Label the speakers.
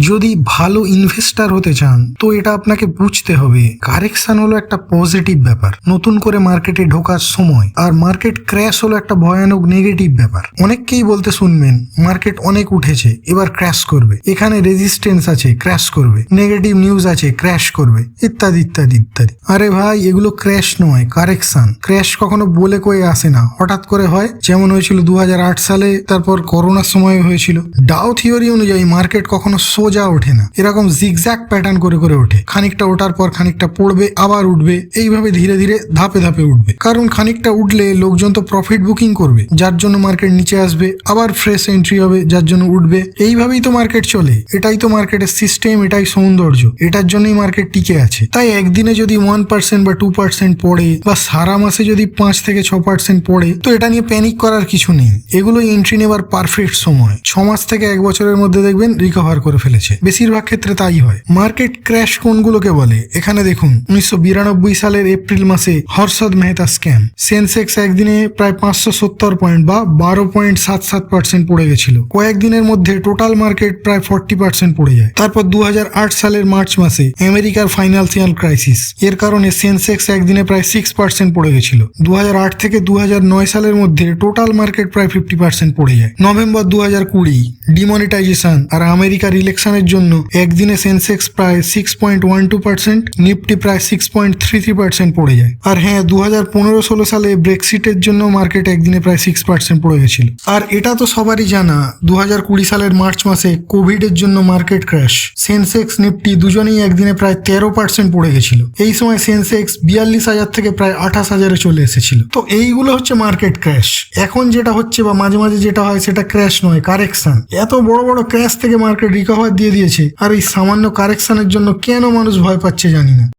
Speaker 1: যদি ভালো ইনভেস্টার হতে চান, তো এটা আপনাকে বুঝতে হবে। কারেকশন হলো একটা পজিটিভ ব্যাপার। নতুন করে মার্কেটে ঢোকার সময় আর মার্কেট ক্র্যাশ হলো একটা ভয়ানক নেগেটিভ ব্যাপার। অনেককেই বলতে শুনবেন মার্কেট অনেক উঠেছে, এবার ক্র্যাশ করবে। এখানে রেজিস্ট্যান্স আছে ক্র্যাশ করবে। নেগেটিভ নিউজ আছে ক্র্যাশ করবে। ইত্যাদি ইত্যাদি ইত্যাদি। আরে ভাই, এগুলো ক্র্যাশ নয়, কারেকশন। ক্র্যাশ কখনো বলে কয়ে আসে না। হঠাৎ করে হয়, যেমন হয়েছিল দু হাজার আট সালে, তারপর করোনার সময় হয়েছিল। ডাও থিওরি অনুযায়ী মার্কেট কখনো সোজা ওঠে না। এরকম জিগজ্যাক প্যাটার্ন করে করে ওঠে। খানিকটা ওঠার পর খানিকটা পড়বে, আবার উঠবে। এইভাবে ধীরে ধীরে ধাপে ধাপে উঠবে। কারণ খানিকটা উঠলে লোকজন তো প্রফিট বুকিং করবে। যার জন্য মার্কেট নিচে আসবে, আবার ফ্রেশ এন্ট্রি হবে, যার জন্য উঠবে। এইভাবেই তো মার্কেট চলে। এটাই তো মার্কেটের সিস্টেম এটাই সৌন্দর্য। এটার জন্যই মার্কেট টিকে আছে। তাই একদিনে যদি ওয়ান পার্সেন্ট বা টু পার্সেন্ট পড়ে, বা সারা মাসে যদি পাঁচ থেকে ছ পার্সেন্ট পড়ে, তো এটা নিয়ে প্যানিক করার কিছু নেই। এগুলো এন্ট্রি নেবার পারফেক্ট সময়। ছ মাস থেকে এক বছরের মধ্যে দেখবেন রিকভার করে ফেলেছে। বেশিরভাগ ক্ষেত্রে তাই হয়। মার্কেট ক্র্যাশ কোনগুলোকে বলে। এখানে দেখুন, উনিশশো বিরানব্বই সালের এপ্রিল মাসে হর্ষদ মেহতা স্ক্যাম। সেন্সেক্স একদিনে প্রায় পাঁচশো সত্তর পয়েন্ট বা বারো পয়েন্ট সাত সাত পার্সেন্ট পড়ে গেছিল। কয়েকদিনের মধ্যে টোটাল মার্কেট প্রায় ফর্টি পার্সেন্ট পড়ে যায়। তারপর দু সালের মার্চ মাসে আমেরিকার ফাইন্যান্সিয়াল ক্রাইসিস। এর কারণে সেন্সেক্স একদিনে প্রায় সিক্স পার্সেন্ট পড়ে গেছিল। দু হাজার আট থেকে দু হাজার নয় সালের মধ্যে টোটাল মার্কেট প্রায় ফিফটি পার্সেন্ট পড়ে যায়। নভেম্বর দু হাজার কুড়ি, ডিমনিটাইজেশন আর আমেরিকার ইলেকশনের জন্য একদিনে সেন্সেক্স প্রায় six point one two percent Nifty প্রায় six point three three percent পড়ে যায়। আর হ্যাঁ দু হাজার পনেরো ষোলো সালে ব্রেক্সিটের জন্য মার্কেট একদিনে প্রায় সিক্স পার্সেন্ট পড়ে গেছিল। আর এটা তো সবারই জানা দু হাজার কুড়ি সালের মার্চ মাসে কোভিডের জন্য মার্কেট ক্র্যাশ। সেন্সেক্স, নিফটি দুজনেই একদিনে প্রায় তেরো পার্সেন্ট পড়ে গেছিল। এই সময় সেন্সেক্স বিয়াল্লিশ হাজার থেকে প্রায় আঠাশ হাজারে চলে এসেছিল। তো এইগুলো হচ্ছে মার্কেট ক্র্যাশ। এখন যেটা হচ্ছে বা মাঝে মাঝে যেটা হয় সেটা ক্র্যাশ নয়, কারেকশন। এত বড় বড় ক্র্যাশ থেকে মার্কেট রিকভার দিয়ে দিয়েছে। আর এই সামান্য কারেকশনের জন্য কেন মানুষ ভয় পাচ্ছে জানি না।